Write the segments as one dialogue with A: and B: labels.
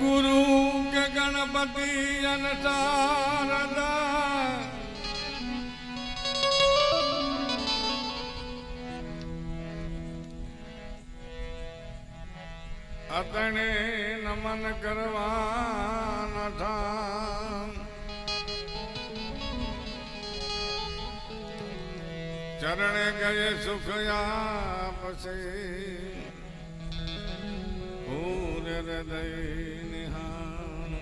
A: ગુરુ કે ગણપતિ અને શારદા અતણે નમન કરવાના ઠામ ચરણે ગયે સુખ આપશે પૂર હૃદય નિહાળ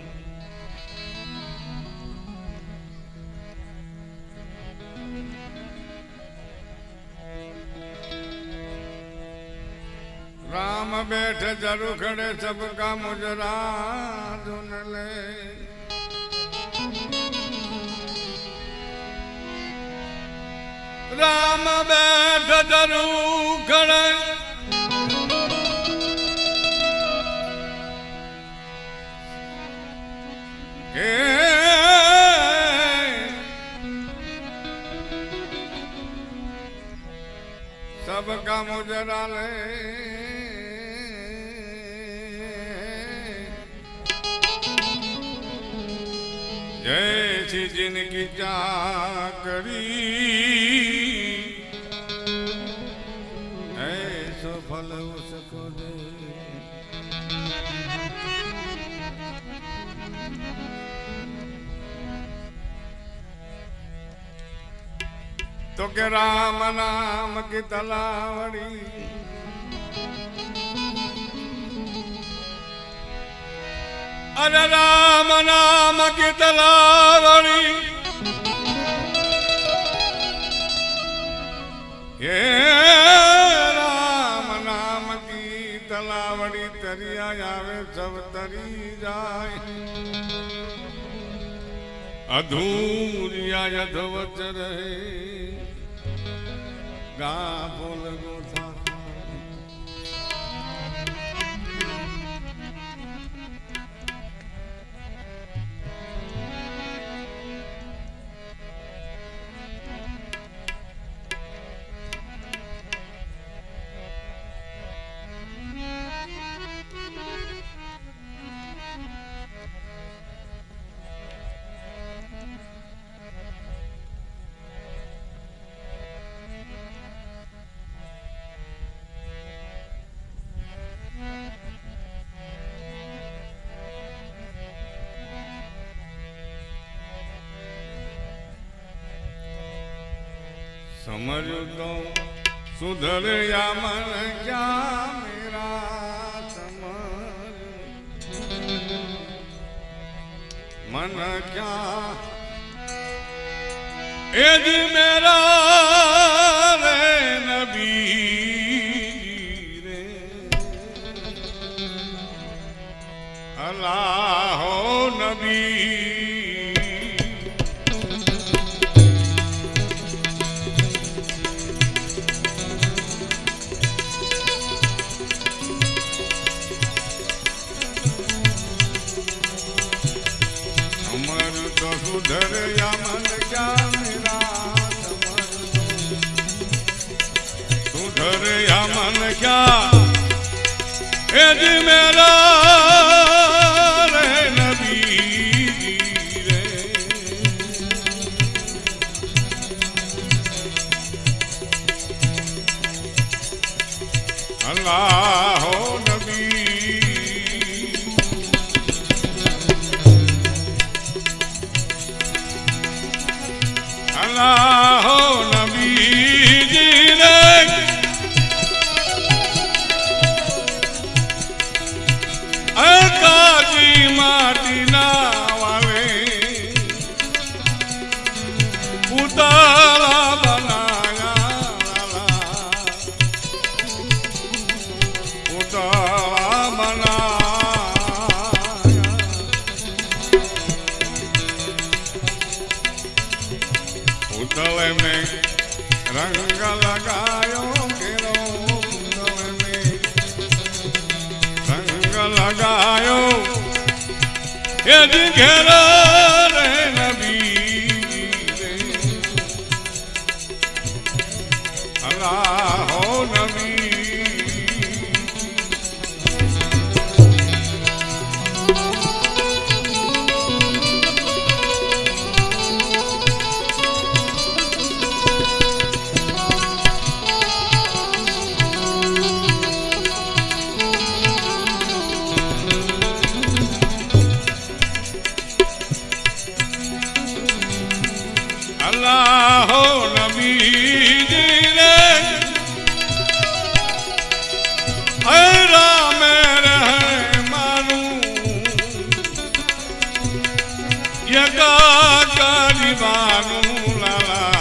A: રામ બેઠ જરૂર ખડે સબ કા મુજરા ધૂન લે. રામ બેઠ ધરું ગણ સબ કા મુજરા લે. જય શ્રી જિંદગી ચાકરી તો કે રામ નામ કી તલાવડી અરે રામ નામ કી તલાવડી હે રામ નામ કી તલાવડી તરિયા આવે સબ તરી જાય. અધૂરિયા યધવચ રહે. ગા ભૂલ ગોથા સમર્યું તો સુધરયા મન ક્યાં મેરા મન ક્યાં? એ જ મેરા તો અલ્લાહ રંગ લગાયો કેરો પુતળે મેં રંગ લગાયો. એ ઘેર ગરીબાનું લાલા.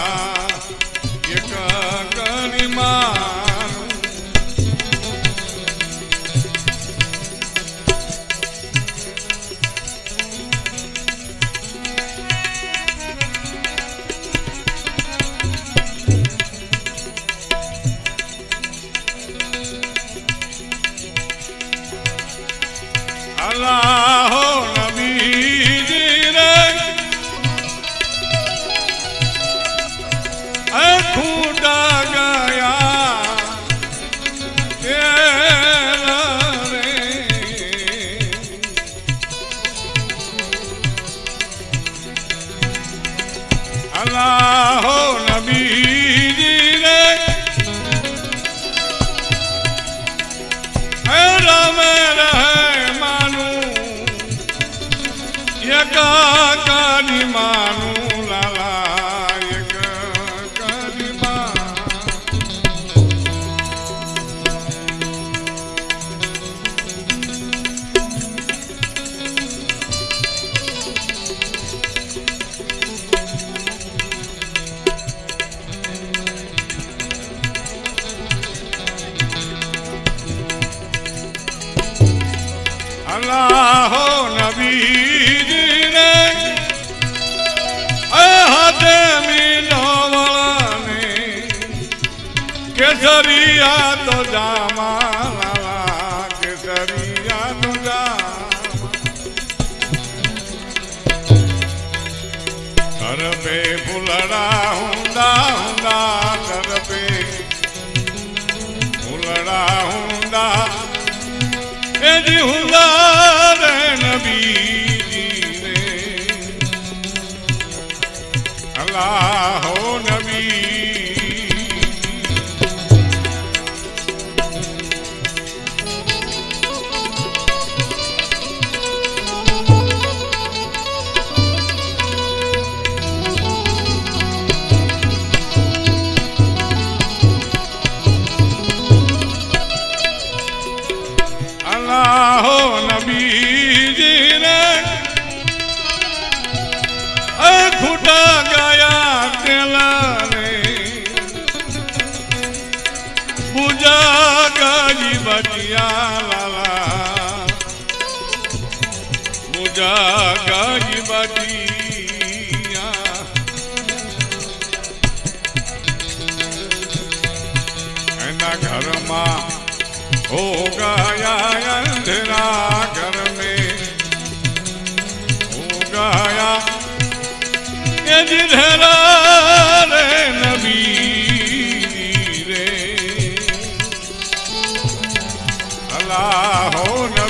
A: કેસરિયા તો જામા. કેસરિયા તો કરપે ફૂલડા હુંડા હુંડા કરપે ફૂલડા હું લાલની બટિયા લાલા. મુજા ગાજી બટિયા એના ઘરમાં હો ગયા અંધરા ઘર મે હો ગયા अल्लाह हो न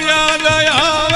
A: જય જય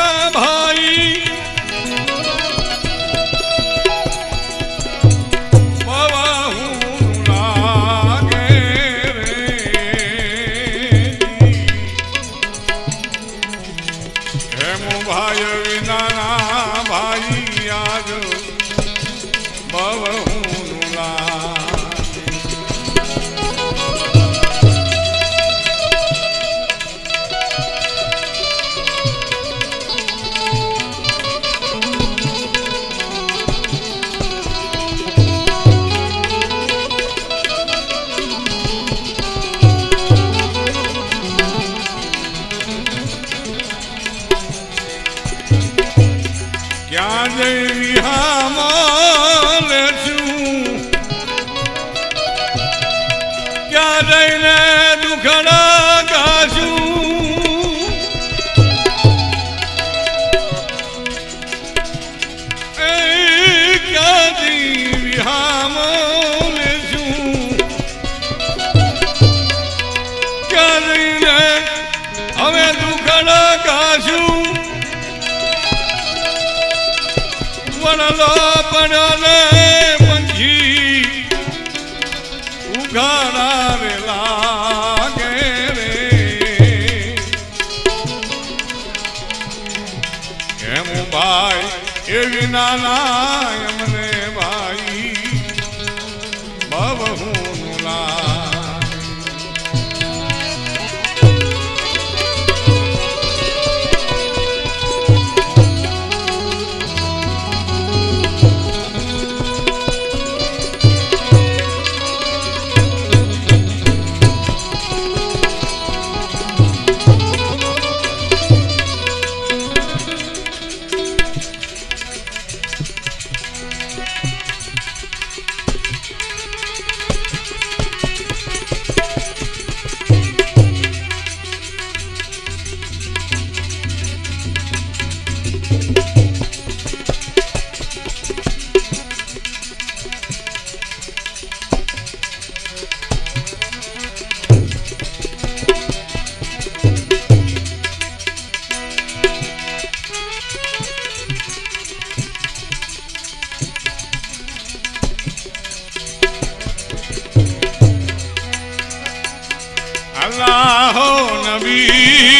A: ભાઈ એવી નાના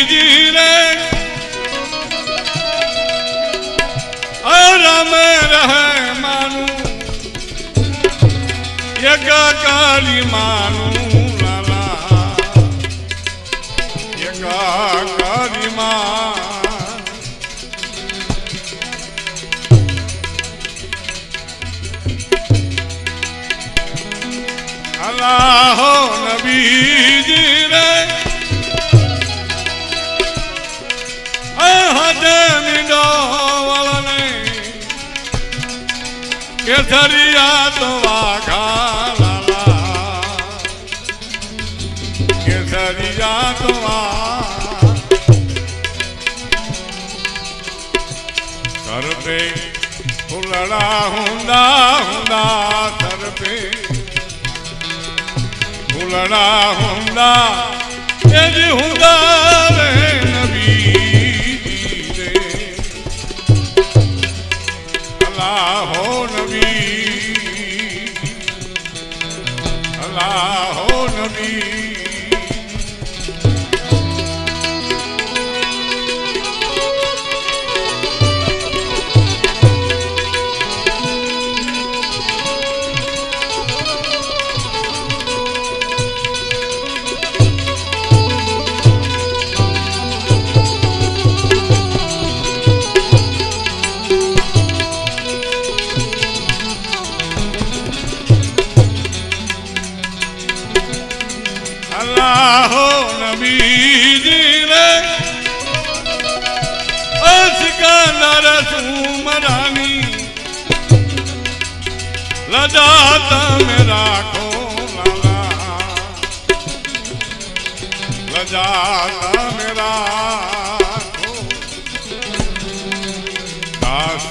A: નબીજી રે રમ રહેમાનું એકાકારી માનું લાલા. એકાકારી માં અલ્લાહો નબીજી રે મીંડો વળને કેસરિયા તો વાઘા લાલા કેસરિયા તો સરપે ફૂલડા હુંદા હુંડા સરપે ફૂલડા હુંડા. એ જ હુંડા લજા તમે રાખો લજા તમે રાખો દાસ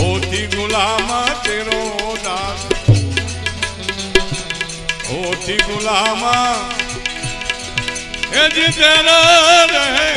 A: ઓથી ગુલામા તેરો દાસ ઓથી ગુલામા એ જ તેરા રહે